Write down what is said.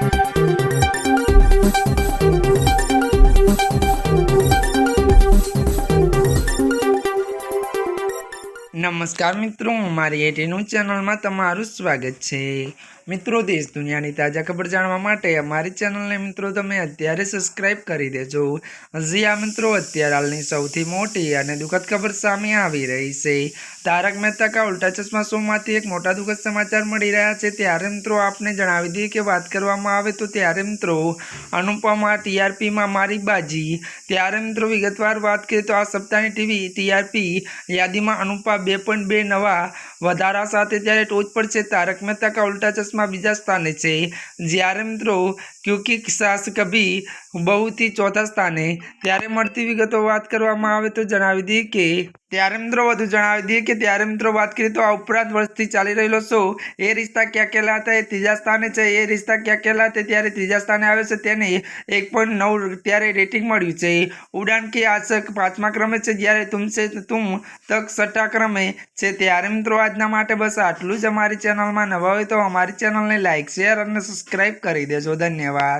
Thank you. નમસ્કાર મિત્રો, મારી એટીનું ચેનલમાં તમારું સ્વાગત છે. મિત્રો, દેશ દુનિયાની તાજા ખબર જાણવા માટે અમારી ચેનલને મિત્રો તમે અત્યારે સબસ્ક્રાઈબ કરી દેજો. હજી આ મિત્રો, અત્યારે હાલની સૌથી મોટી અને દુઃખદ ખબર સામે આવી રહી છે. તારક મહેતા કા ઉલ્ટા ચશ્મા શોમાંથી એક મોટા દુઃખદ સમાચાર મળી રહ્યા છે. ત્યારે મિત્રો, આપને જણાવી દઈએ કે વાત કરવામાં આવે તો ત્યારે મિત્રો, અનુપમા ટીઆરપીમાં મારી બાજી. ત્યારે મિત્રો, વિગતવાર વાત કરીએ તો આ સપ્તાહની ટીવી ટીઆરપી યાદીમાં અનુપા બે પોઈન્ટ બે નવા વધારા સાથે ત્યારે ટોચ પર છે તારક મહેતા કા ઉલ્ટા ચશ્મા બીજા સ્થાને છે. જ્યારે મિત્રો ક્યુકી સાસ કભી બહુથી ચોથા સ્થાને. ત્યારે મળતી વિગતો વાત કરવામાં આવે તો જણાવી દઈએ કે ત્યારે મિત્રો વધુ જણાવી દઈએ કે ત્યારે મિત્રો વાત કરીએ તો આ ઉપરાંત વર્ષથી ચાલી રહેલો શો, એ રિશ્તા ક્યાં કેલા હતા એ ત્રીજા સ્થાને છે, એ રિશ્તા ક્યાં કેલા હતા ત્યારે ત્રીજા સ્થાને આવે છે, તેને એક પોઈન્ટ નવ ત્યારે રેટિંગ મળ્યું છે. ઉડાન કે આશક પાંચમા ક્રમે છે, જ્યારે તુમસે તુમ તક છઠ્ઠા ક્રમે છે, ત્યારે મિત્રો આજના માટે બસ આટલું જ અમારી ચેનલમાં નવા હોય તો અમારી ચેનલને લાઇક શેર અને સબસ્ક્રાઈબ કરી દેજો. ધન્યવાદ.